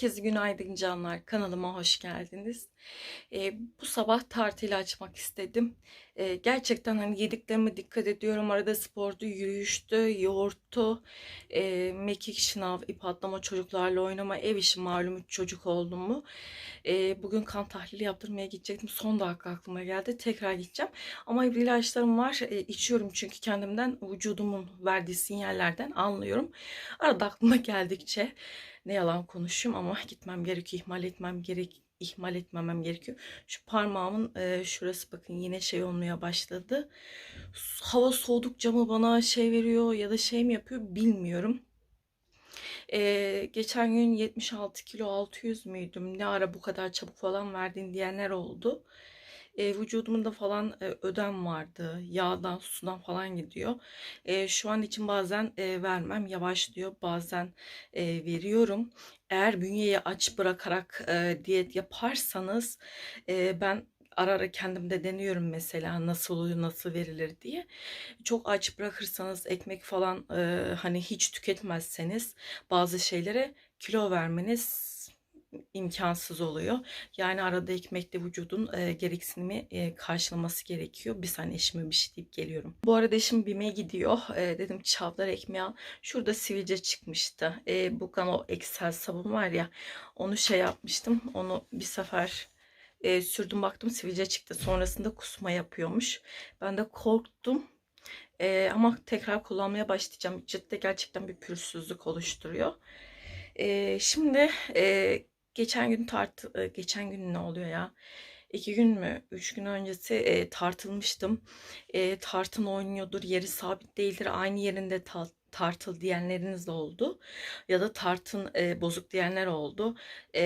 Herkese günaydın canlar. Kanalıma hoş geldiniz. Ee, bu sabah tartıyla açmak istedim. Ee, gerçekten hani yediklerime dikkat ediyorum. Arada spordu, yürüyüştü, yoğurttu, e, mekik, şınav, ip atlama, çocuklarla oynama, ev işi malum çocuk oldum mu. Ee, bugün kan tahlili yaptırmaya gidecektim. Son dakika aklıma geldi. Tekrar gideceğim. Ama ilaçlarım var. E, içiyorum çünkü kendimden vücudumun verdiği sinyallerden anlıyorum. Arada aklıma geldikçe ne yalan konuşayım ama gitmem gerekiyor, ihmal etmem gerek, ihmal etmemem gerekiyor. Şu parmağımın e, şurası bakın yine şey olmaya başladı. Hava soğudukça mı bana şey veriyor ya da şey mi yapıyor bilmiyorum. Ee, geçen gün 76 kilo 600 müydüm? Ne ara bu kadar çabuk falan verdin diyenler oldu. Ee, vücudumda falan e, ödem vardı. Yağdan, sudan falan gidiyor. Ee, şu an için bazen e, vermem yavaş diyor. Bazen e, veriyorum. Eğer bünyeyi aç bırakarak e, diyet yaparsanız e, ben ara ara kendimde deniyorum mesela nasıl oluyor nasıl verilir diye. Çok aç bırakırsanız ekmek falan e, hani hiç tüketmezseniz bazı şeylere kilo vermeniz imkansız oluyor. Yani arada ekmekle vücudun e, gereksinimi e, karşılaması gerekiyor. Bir saniye eşime bir şey deyip geliyorum. Bu arada eşim BİM'e gidiyor. E, dedim çavdar ekmeği al. Şurada sivilce çıkmıştı. E, bu kan o Excel sabun var ya onu şey yapmıştım. Onu bir sefer e, sürdüm baktım sivilce çıktı. Sonrasında kusma yapıyormuş. Ben de korktum. E, ama tekrar kullanmaya başlayacağım. Ciltte gerçekten bir pürüzsüzlük oluşturuyor. E, şimdi e, geçen gün tart geçen gün ne oluyor ya? İki gün mü, üç gün öncesi e, tartılmıştım. E, tartın oynuyordur, yeri sabit değildir, aynı yerinde tal tartıl diyenleriniz de oldu. Ya da tartın e, bozuk diyenler oldu. E,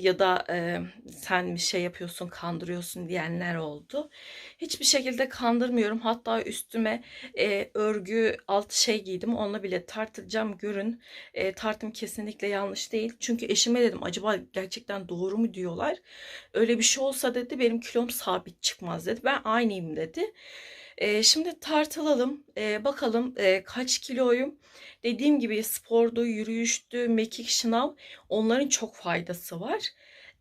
ya da e, sen bir şey yapıyorsun, kandırıyorsun diyenler oldu. Hiçbir şekilde kandırmıyorum. Hatta üstüme e, örgü alt şey giydim. Onunla bile tartacağım görün. E, tartım kesinlikle yanlış değil. Çünkü eşime dedim acaba gerçekten doğru mu diyorlar. Öyle bir şey olsa dedi benim kilom sabit çıkmaz dedi. Ben aynıyım dedi. E, şimdi tartılalım. E, bakalım e, kaç kiloyum. Dediğim gibi spordu, yürüyüştü, mekik, şınav onların çok faydası var.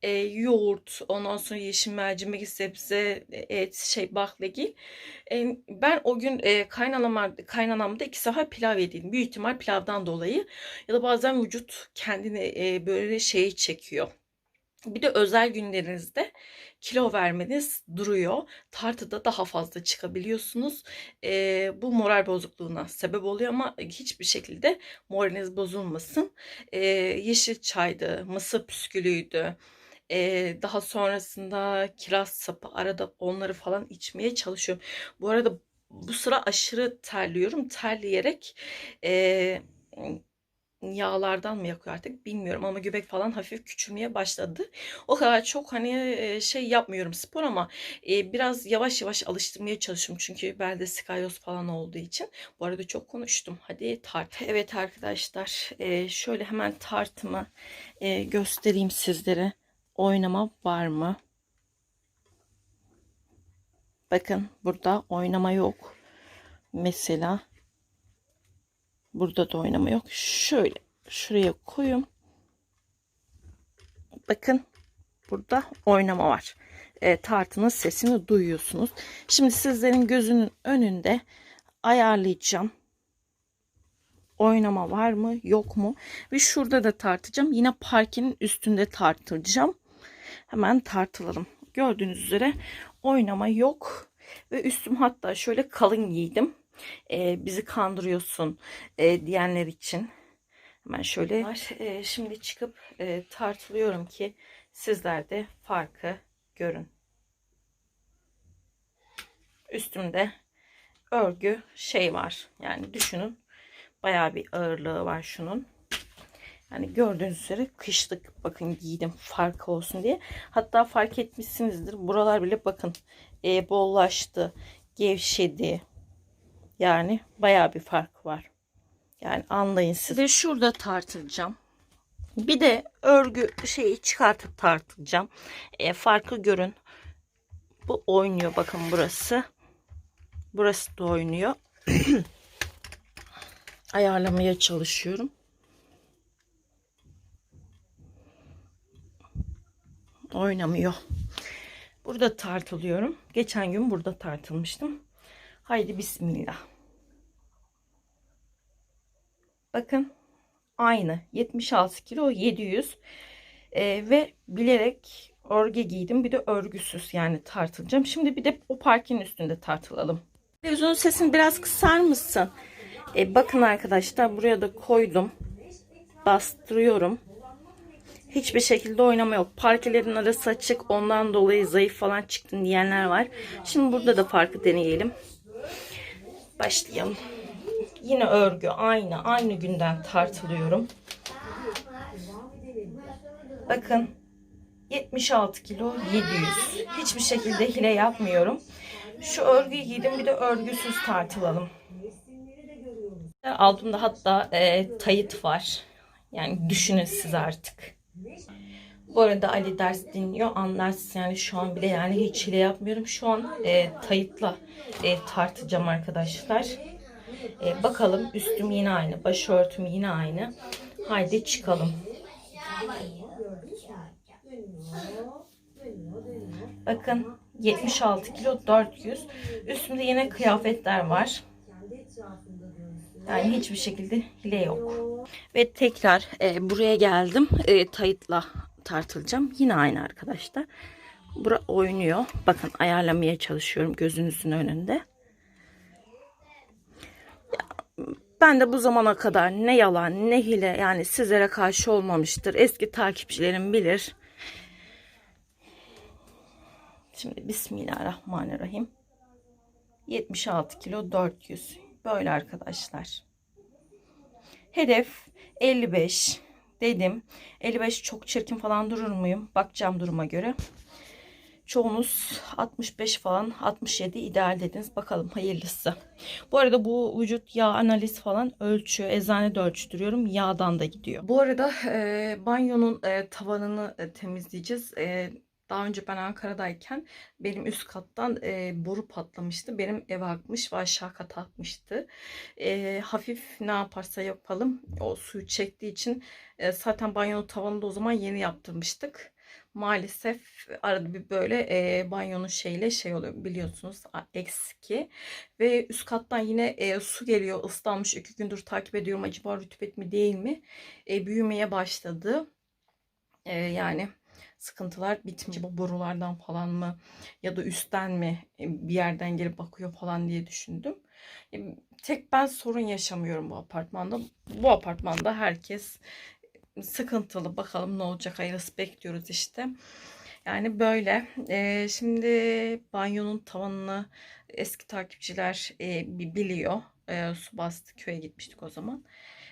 E, yoğurt, ondan sonra yeşil mercimek, sebze, et, şey baklagil. E, ben o gün e, kaynanama, kaynanamda iki sefer pilav yedim. Büyük ihtimal pilavdan dolayı. Ya da bazen vücut kendini e, böyle şeyi çekiyor bir de özel günlerinizde kilo vermeniz duruyor. Tartıda daha fazla çıkabiliyorsunuz. E, bu moral bozukluğuna sebep oluyor ama hiçbir şekilde moraliniz bozulmasın. E, yeşil çaydı, mısır püskülüydü. E, daha sonrasında kiraz sapı arada onları falan içmeye çalışıyorum. Bu arada bu sıra aşırı terliyorum. Terleyerek e, yağlardan mı yakıyor artık bilmiyorum ama göbek falan hafif küçülmeye başladı. O kadar çok hani şey yapmıyorum spor ama biraz yavaş yavaş alıştırmaya çalışıyorum. Çünkü belde skalyoz falan olduğu için. Bu arada çok konuştum. Hadi tart. Evet arkadaşlar şöyle hemen tartımı göstereyim sizlere. Oynama var mı? Bakın burada oynama yok. Mesela Burada da oynama yok. Şöyle şuraya koyayım. Bakın burada oynama var. E, tartının sesini duyuyorsunuz. Şimdi sizlerin gözünün önünde ayarlayacağım. Oynama var mı yok mu? Ve şurada da tartacağım. Yine parkenin üstünde tartacağım. Hemen tartılalım. Gördüğünüz üzere oynama yok. Ve üstüm hatta şöyle kalın giydim e, bizi kandırıyorsun e, diyenler için. Hemen şöyle e, şimdi çıkıp e, tartılıyorum ki sizler de farkı görün. Üstümde örgü şey var. Yani düşünün bayağı bir ağırlığı var şunun. Yani gördüğünüz üzere kışlık bakın giydim farkı olsun diye. Hatta fark etmişsinizdir. Buralar bile bakın e, bollaştı, gevşedi. Yani baya bir fark var. Yani anlayın siz. Ve şurada tartılacağım. Bir de örgü şeyi çıkartıp tartılacağım. E, farkı görün. Bu oynuyor bakın burası. Burası da oynuyor. Ayarlamaya çalışıyorum. Oynamıyor. Burada tartılıyorum. Geçen gün burada tartılmıştım. Haydi bismillah. Bakın aynı 76 kilo 700 Ee, ve bilerek örgü giydim bir de örgüsüz yani tartılacağım. Şimdi bir de o parkenin üstünde tartılalım. Televizyonun sesini biraz kısar mısın? Ee, bakın arkadaşlar buraya da koydum. Bastırıyorum. Hiçbir şekilde oynama yok. Parkelerin arası açık. Ondan dolayı zayıf falan çıktın diyenler var. Şimdi burada da farkı deneyelim. Başlayalım. Yine örgü aynı. Aynı günden tartılıyorum. Bakın 76 kilo 700. Hiçbir şekilde hile yapmıyorum. Şu örgüyü giydim bir de örgüsüz tartılalım. Altımda hatta e, tayit var. Yani düşünün siz artık. Bu arada Ali ders dinliyor. Anlarsın yani şu an bile yani hiç hile yapmıyorum. Şu an e, tayitla e, tartacağım arkadaşlar. E, bakalım üstüm yine aynı. Başörtüm yine aynı. Haydi çıkalım. Bakın 76 kilo 400. Üstümde yine kıyafetler var. Yani hiçbir şekilde hile yok. Ve tekrar e, buraya geldim. E, tayıtla tartılacağım. Yine aynı arkadaşlar. Bura oynuyor. Bakın ayarlamaya çalışıyorum gözünüzün önünde. Ben de bu zamana kadar ne yalan ne hile yani sizlere karşı olmamıştır. Eski takipçilerim bilir. Şimdi Bismillahirrahmanirrahim. 76 kilo 400. Böyle arkadaşlar. Hedef 55 dedim. 55 çok çirkin falan durur muyum? Bakacağım duruma göre. Çoğunuz 65 falan 67 ideal dediniz. Bakalım hayırlısı. Bu arada bu vücut yağ analiz falan ölçüyor. Eczanede ölçtürüyorum. Yağdan da gidiyor. Bu arada e, banyonun e, tavanını e, temizleyeceğiz. E, daha önce ben Ankara'dayken benim üst kattan e, boru patlamıştı. Benim eve akmış ve aşağı kata atmıştı. E, hafif ne yaparsa yapalım o suyu çektiği için e, zaten banyonun tavanını da o zaman yeni yaptırmıştık. Maalesef arada bir böyle e, banyonun şeyle şey oluyor biliyorsunuz eski ve üst kattan yine e, su geliyor ıslanmış iki gündür takip ediyorum acaba rütubet mi değil mi e, büyümeye başladı e, yani sıkıntılar bitmiş. Bu borulardan falan mı ya da üstten mi bir yerden gelip bakıyor falan diye düşündüm. Tek ben sorun yaşamıyorum bu apartmanda. Bu apartmanda herkes sıkıntılı. Bakalım ne olacak hayırlısı bekliyoruz işte. Yani böyle. Ee, şimdi banyonun tavanını eski takipçiler e, biliyor. E, su bastı köye gitmiştik o zaman.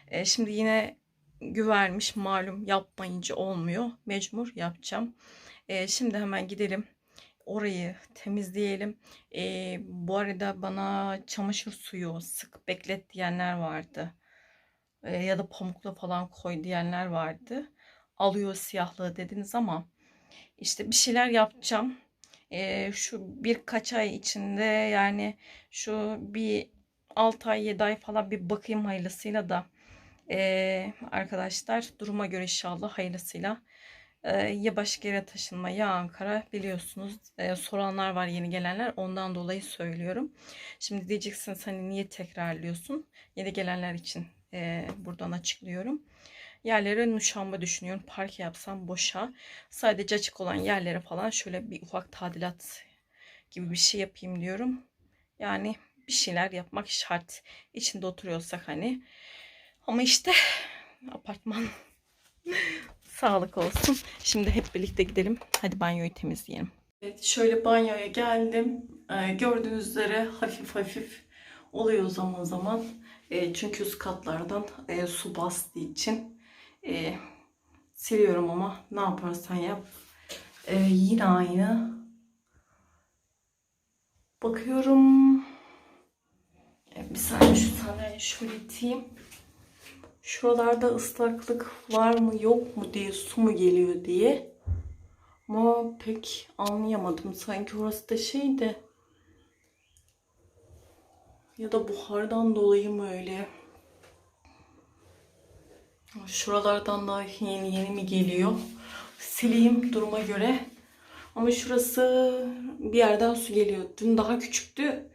E, şimdi yine güvermiş malum yapmayınca olmuyor. Mecbur yapacağım. E, şimdi hemen gidelim. Orayı temizleyelim. E, bu arada bana çamaşır suyu sık beklet diyenler vardı. E, ya da pamukla falan koy diyenler vardı. Alıyor siyahlığı dediniz ama işte bir şeyler yapacağım. E, şu birkaç ay içinde yani şu bir 6 ay 7 ay falan bir bakayım hayırlısıyla da ee, arkadaşlar duruma göre inşallah hayırlısıyla ee, ya başka yere taşınma ya Ankara biliyorsunuz ee, soranlar var yeni gelenler ondan dolayı söylüyorum. Şimdi diyeceksiniz hani niye tekrarlıyorsun yeni gelenler için e, buradan açıklıyorum. Yerlere muşamba düşünüyorum. Park yapsam boşa. Sadece açık olan yerlere falan şöyle bir ufak tadilat gibi bir şey yapayım diyorum. Yani bir şeyler yapmak şart. İçinde oturuyorsak hani ama işte apartman sağlık olsun. Şimdi hep birlikte gidelim. Hadi banyoyu temizleyelim. Evet, şöyle banyoya geldim. Ee, gördüğünüz üzere hafif hafif oluyor zaman zaman. Ee, çünkü üst katlardan e, su bastığı için e, siliyorum ama ne yaparsan yap. Ee, yine aynı. Bakıyorum. Ee, bir saniye şu sandalyeyi şöyle iteyim. Şuralarda ıslaklık var mı yok mu diye su mu geliyor diye. Ama pek anlayamadım. Sanki orası da şeydi. Ya da buhardan dolayı mı öyle? Şuralardan da yeni yeni mi geliyor? Sileyim duruma göre. Ama şurası bir yerden su geliyor. Dün daha küçüktü.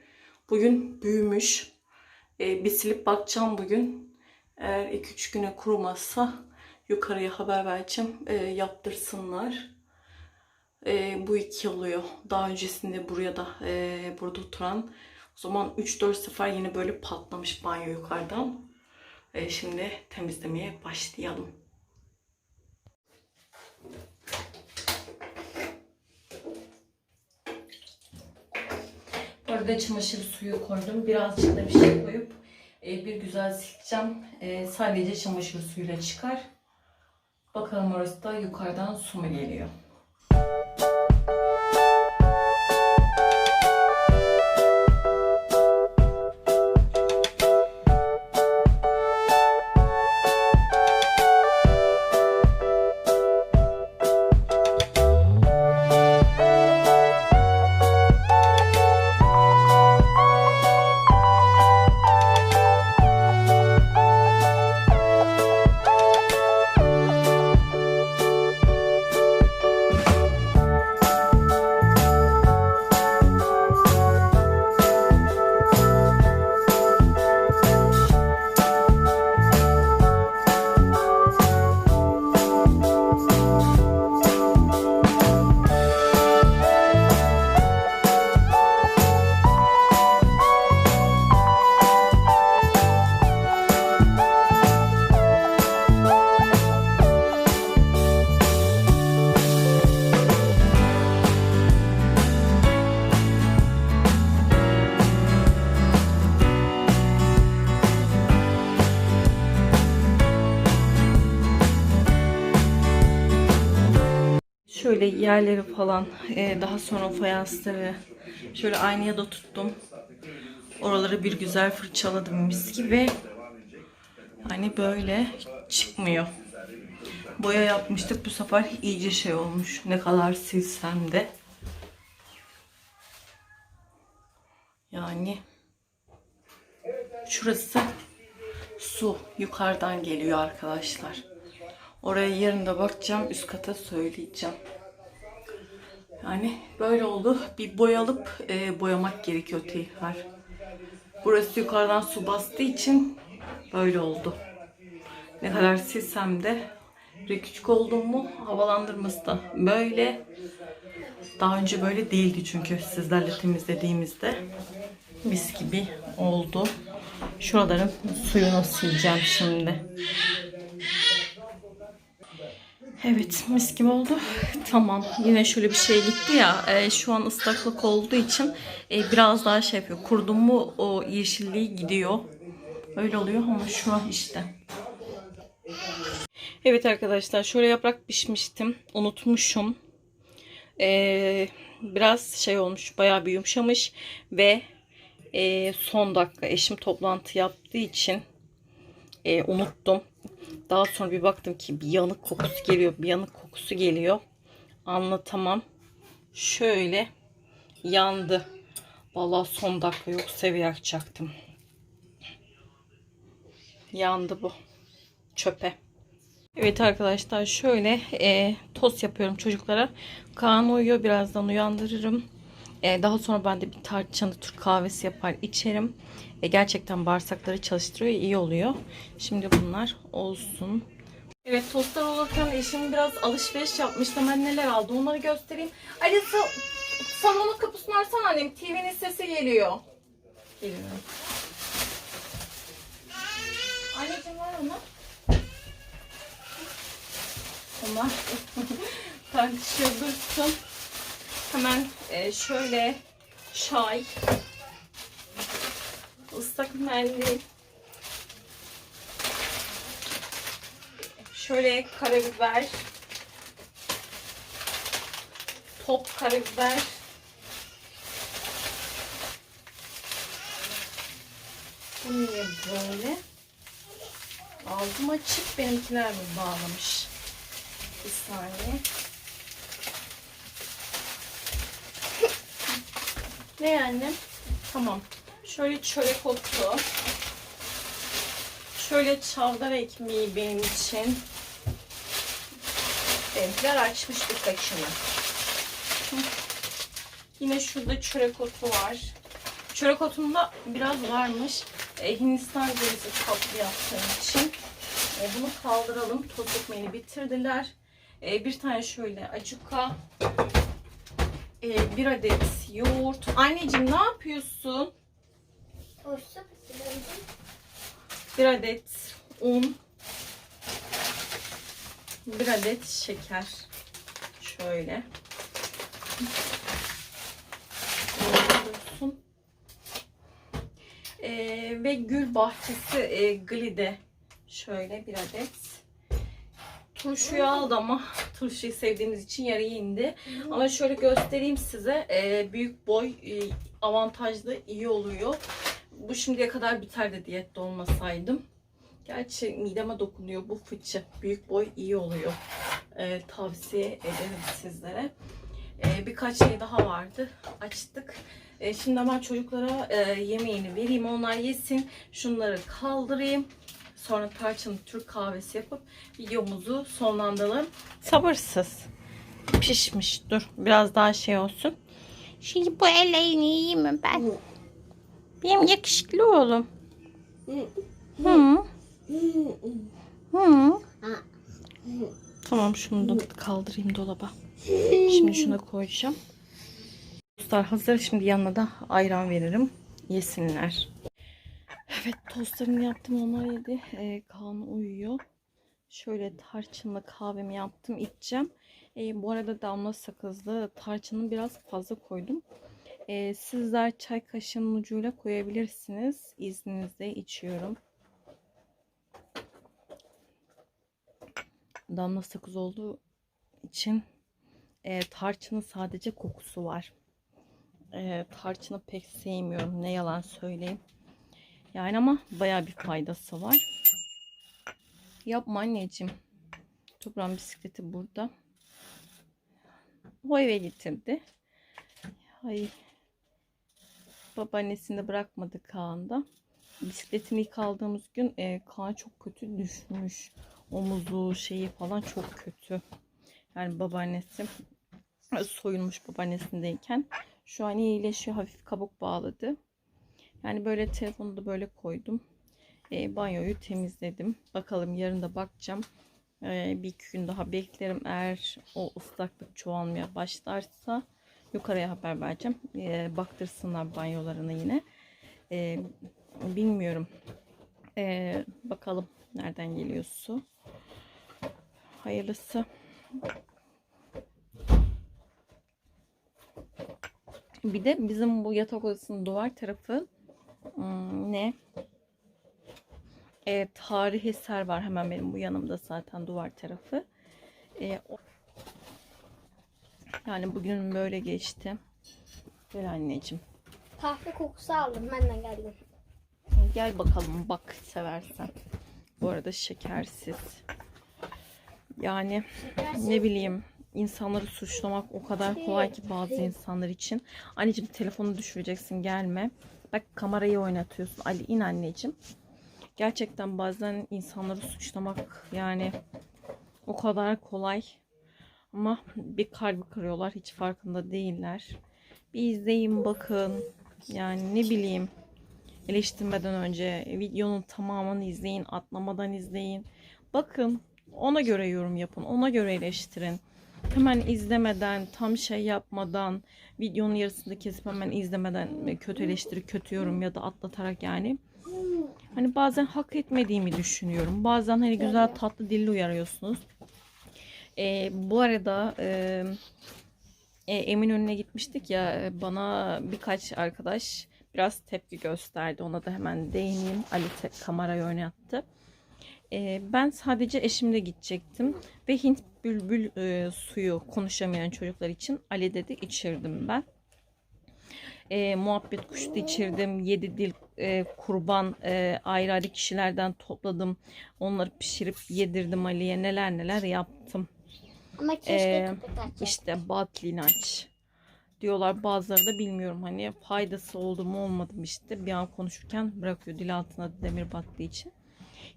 Bugün büyümüş. Ee, bir silip bakacağım bugün. Eğer 2-3 güne kurumazsa yukarıya haber vereceğim. Ee, yaptırsınlar. Ee, bu iki oluyor. Daha öncesinde buraya da e, burada oturan. O zaman 3-4 sefer yine böyle patlamış banyo yukarıdan. Ee, şimdi temizlemeye başlayalım. Bu arada çamaşır suyu koydum. Birazcık da bir şey koyup e, bir güzel sileceğim. E, sadece çamaşır suyuyla çıkar. Bakalım orası da yukarıdan su mu geliyor? Şöyle yerleri falan e, daha sonra fayansları şöyle aynaya da tuttum. Oraları bir güzel fırçaladım mis gibi. Hani böyle çıkmıyor. Boya yapmıştık bu sefer iyice şey olmuş. Ne kadar silsem de. Yani şurası su yukarıdan geliyor arkadaşlar. Oraya yarın da bakacağım. Üst kata söyleyeceğim. Yani böyle oldu. Bir boyalıp e, boyamak gerekiyor tekrar. Burası yukarıdan su bastığı için böyle oldu. Ne kadar silsem de küçük oldum mu havalandırması da böyle. Daha önce böyle değildi çünkü sizlerle temizlediğimizde mis gibi oldu. Şuraların suyunu sileceğim şimdi. Evet mis gibi oldu. Tamam. Yine şöyle bir şey gitti ya. e, şu an ıslaklık olduğu için e, biraz daha şey yapıyor. Kurdum mu o yeşilliği gidiyor. Öyle oluyor ama şu an işte. Evet arkadaşlar şöyle yaprak pişmiştim. Unutmuşum. E, biraz şey olmuş. Bayağı bir yumuşamış. Ve e, son dakika eşim toplantı yaptığı için e, unuttum. Daha sonra bir baktım ki bir yanık kokusu geliyor. Bir yanık kokusu geliyor. Anlatamam. Şöyle yandı. Vallahi son dakika yok seviye yakacaktım. Yandı bu. Çöpe. Evet arkadaşlar şöyle e, tost yapıyorum çocuklara. Kaan uyuyor. Birazdan uyandırırım. E, daha sonra ben de bir tarçınlı Türk kahvesi yapar içerim. E, gerçekten bağırsakları çalıştırıyor. iyi oluyor. Şimdi bunlar olsun. Evet tostlar olurken eşim biraz alışveriş yapmıştı. Ben neler aldı onları göstereyim. Ali sa salonun kapısını açsana annem. TV'nin sesi geliyor. Geliyor. Anneciğim var onu. Onlar tartışıyor dursun. Hemen e, şöyle çay, ıslak mendil, şöyle karabiber, top karabiber, bu niye böyle? Ağzım açık benimkiler mi bağlamış? Bir saniye. Ne annem? Tamam. Şöyle çörek otu. Şöyle çavdar ekmeği benim için. Benimkiler açmış birkaçını. Yine şurada çörek otu var. Çörek otunda biraz varmış. E, Hindistan cevizi tatlı yaptığım için. E, bunu kaldıralım. Toz ekmeğini bitirdiler. E, bir tane şöyle acuka. E, bir adet yoğurt. Anneciğim ne yapıyorsun? Bir adet un. Bir adet şeker. Şöyle. Ee, ve gül bahçesi e, glide. Şöyle bir adet. Turşuyu aldı ama turşuyu sevdiğimiz için yarıya indi. Ama şöyle göstereyim size. Ee, büyük boy e, avantajlı iyi oluyor. Bu şimdiye kadar biterdi diyette olmasaydım. Gerçi mideme dokunuyor bu fıçı. Büyük boy iyi oluyor. Ee, tavsiye ederim sizlere. Ee, birkaç şey daha vardı. Açtık. Ee, şimdi ben çocuklara e, yemeğini vereyim. Onlar yesin. Şunları kaldırayım. Sonra tarçın Türk kahvesi yapıp videomuzu sonlandıralım. Sabırsız. Pişmiş. Dur. Biraz daha şey olsun. Şimdi bu ellerini yiyeyim mi ben? Benim yakışıklı oğlum. Hı. Hı. Tamam şunu da kaldırayım dolaba. Şimdi şuna koyacağım. Tostlar hazır. Şimdi yanına da ayran veririm. Yesinler. Evet tostlarımı yaptım. Onlar yedi. Ee, Kaan uyuyor. Şöyle tarçınlı kahvemi yaptım. içeceğim. Ee, bu arada damla sakızlı tarçını biraz fazla koydum. Ee, sizler çay kaşığının ucuyla koyabilirsiniz. İzninizle içiyorum. Damla sakız olduğu için e, tarçının sadece kokusu var. E, tarçını pek sevmiyorum. Ne yalan söyleyeyim. Yani ama baya bir faydası var. Yapma anneciğim. Toprağın bisikleti burada. O eve getirdi. Ay. Babaannesini de bırakmadı Kaan'da. Bisikletini ilk aldığımız gün e, Kaan çok kötü düşmüş. Omuzu şeyi falan çok kötü. Yani babaannesi soyulmuş babaannesindeyken. Şu an iyileşiyor. Hafif kabuk bağladı. Yani böyle telefonu da böyle koydum. E, banyoyu temizledim. Bakalım yarın da bakacağım. E, bir iki gün daha beklerim. Eğer o ıslaklık çoğalmaya başlarsa yukarıya haber vereceğim. E, baktırsınlar banyolarını yine. E, bilmiyorum. E, bakalım nereden geliyor su. Hayırlısı. Bir de bizim bu yatak odasının duvar tarafı hmm, ne? E, tarih eser var hemen benim bu yanımda zaten duvar tarafı. E, o- yani bugün böyle geçti. Gel anneciğim. Kahve kokusu aldım. Ben de geldim. Gel bakalım bak seversen. Bu arada şekersiz. Yani ne bileyim insanları suçlamak o kadar kolay ki bazı insanlar için. Anneciğim telefonu düşüreceksin gelme. Bak kamerayı oynatıyorsun. Ali in anneciğim. Gerçekten bazen insanları suçlamak yani o kadar kolay. Ama bir kalbi kırıyorlar. Hiç farkında değiller. Bir izleyin bakın. Yani ne bileyim eleştirmeden önce videonun tamamını izleyin, atlamadan izleyin. Bakın ona göre yorum yapın, ona göre eleştirin. Hemen izlemeden, tam şey yapmadan, videonun yarısında kesip hemen izlemeden kötü eleştiri, kötü yorum ya da atlatarak yani. Hani bazen hak etmediğimi düşünüyorum. Bazen hani güzel tatlı dilli uyarıyorsunuz. Ee, bu arada e, e, Eminönü'ne gitmiştik ya bana birkaç arkadaş biraz tepki gösterdi. Ona da hemen değineyim. Ali te- kamerayı oynattı. E, ben sadece eşimle gidecektim ve Hint bülbül e, suyu konuşamayan çocuklar için Ali dedi içirdim ben. E, muhabbet kuşu da içirdim. Yedi dil e, kurban e, ayrı ayrı kişilerden topladım. Onları pişirip yedirdim Ali'ye. Neler neler yaptım. Ama keşke Ee, köpek açsaydı. İşte Batlinaç diyorlar. Bazıları da bilmiyorum hani faydası oldu mu olmadı mı işte. Bir an konuşurken bırakıyor dil altına demir battığı için.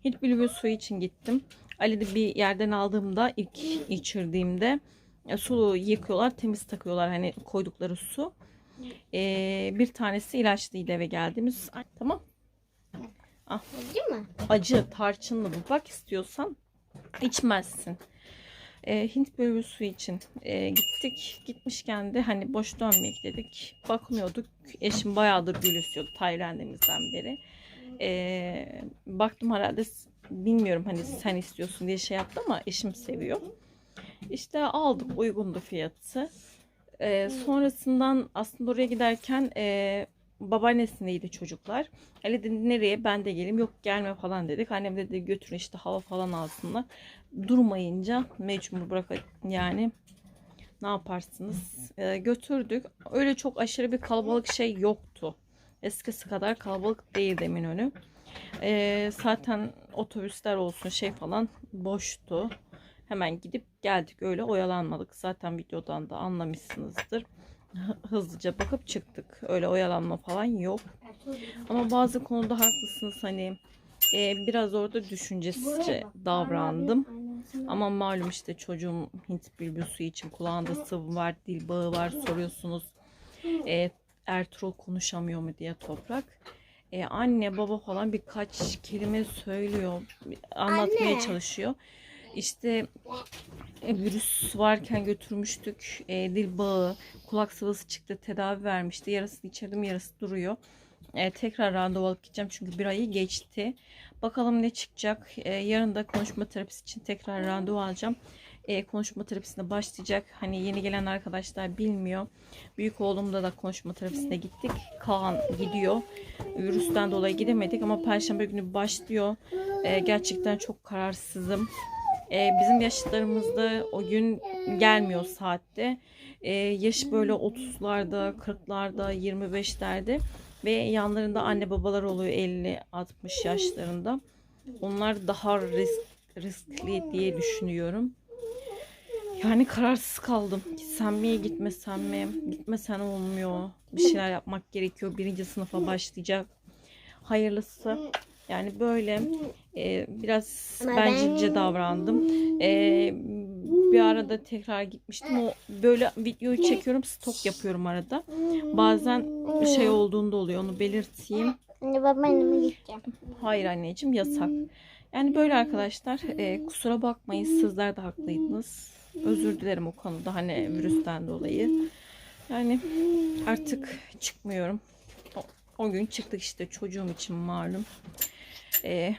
Hint bülbül suyu için gittim. Ali de bir yerden aldığımda ilk içirdiğimde e, suluğu yıkıyorlar, temiz takıyorlar hani koydukları su. E, bir tanesi ilaçlıydı eve geldiğimiz. Ay, Tamam. Değil mi? Acı, tarçınlı bu. Bak istiyorsan içmezsin. E, Hint bölümü su için e, gittik. Gitmişken de hani boş dönmek dedik. Bakmıyorduk. Eşim bayağıdır gül istiyordu Tayland'imizden beri. E, baktım herhalde bilmiyorum hani sen istiyorsun diye şey yaptı ama eşim seviyor. İşte aldık uygundu fiyatı. E, sonrasından aslında oraya giderken e, babaannesindeydi çocuklar. Ali dedi nereye ben de geleyim yok gelme falan dedik. Annem dedi götürün işte hava falan alsınlar. Durmayınca mecbur bırak yani ne yaparsınız? Ee, götürdük. Öyle çok aşırı bir kalabalık şey yoktu. Eskisi kadar kalabalık değildi Eminönü. Ee, zaten otobüsler olsun şey falan boştu. Hemen gidip geldik öyle oyalanmadık. Zaten videodan da anlamışsınızdır. Hı- Hızlıca bakıp çıktık. Öyle oyalanma falan yok. Ama bazı konuda haklısınız hani e, biraz orada düşüncesizce davrandım. Ama malum işte çocuğum Hint bülbüsü için kulağında sıvı var, dil bağı var soruyorsunuz. E, Ertuğrul konuşamıyor mu diye toprak. E, anne baba falan birkaç kelime söylüyor. Anlatmaya Anne. çalışıyor. İşte e, virüs varken götürmüştük. E, dil bağı, kulak sıvısı çıktı. Tedavi vermişti. Yarısını içirdim, yarısı duruyor. E, tekrar randevu alıp gideceğim çünkü bir ayı geçti. Bakalım ne çıkacak. E, yarın da konuşma terapisi için tekrar randevu alacağım. E, konuşma terapisine başlayacak. Hani yeni gelen arkadaşlar bilmiyor. Büyük oğlumda da konuşma terapisine gittik. Kaan gidiyor. Virüsten dolayı gidemedik ama perşembe günü başlıyor. E, gerçekten çok kararsızım. E, bizim yaşlarımızda o gün gelmiyor saatte. E, yaş böyle 30'larda, 40'larda, 25'lerde ve yanlarında anne babalar oluyor 50-60 yaşlarında. Onlar daha risk, riskli diye düşünüyorum. Yani kararsız kaldım. Gitsem mi gitmesem mi? Gitmesen olmuyor. Bir şeyler yapmak gerekiyor. Birinci sınıfa başlayacak. Hayırlısı. Yani böyle e, biraz bencilce ben- davrandım. E, bir arada tekrar gitmiştim. O böyle videoyu çekiyorum, stok yapıyorum arada. Bazen şey olduğunda oluyor. Onu belirteyim. Anne babaanneme gideceğim. Hayır anneciğim yasak. Yani böyle arkadaşlar e, kusura bakmayın sizler de haklıydınız. Özür dilerim o konuda hani virüsten dolayı. Yani artık çıkmıyorum. O, o gün çıktık işte çocuğum için malum. E,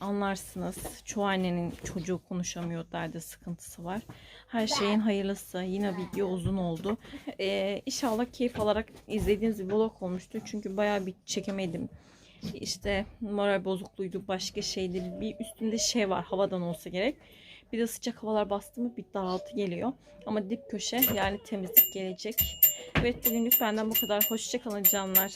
anlarsınız çoğu annenin çocuğu konuşamıyor derdi sıkıntısı var. Her şeyin hayırlısı. Yine video uzun oldu. E, inşallah keyif alarak izlediğiniz bir vlog olmuştu. Çünkü bayağı bir çekemedim işte moral bozukluğuydu başka şeydi bir üstünde şey var havadan olsa gerek bir de sıcak havalar bastı mı bir dağıltı geliyor. Ama dip köşe yani temizlik gelecek. Evet bugünlük benden bu kadar. Hoşçakalın canlar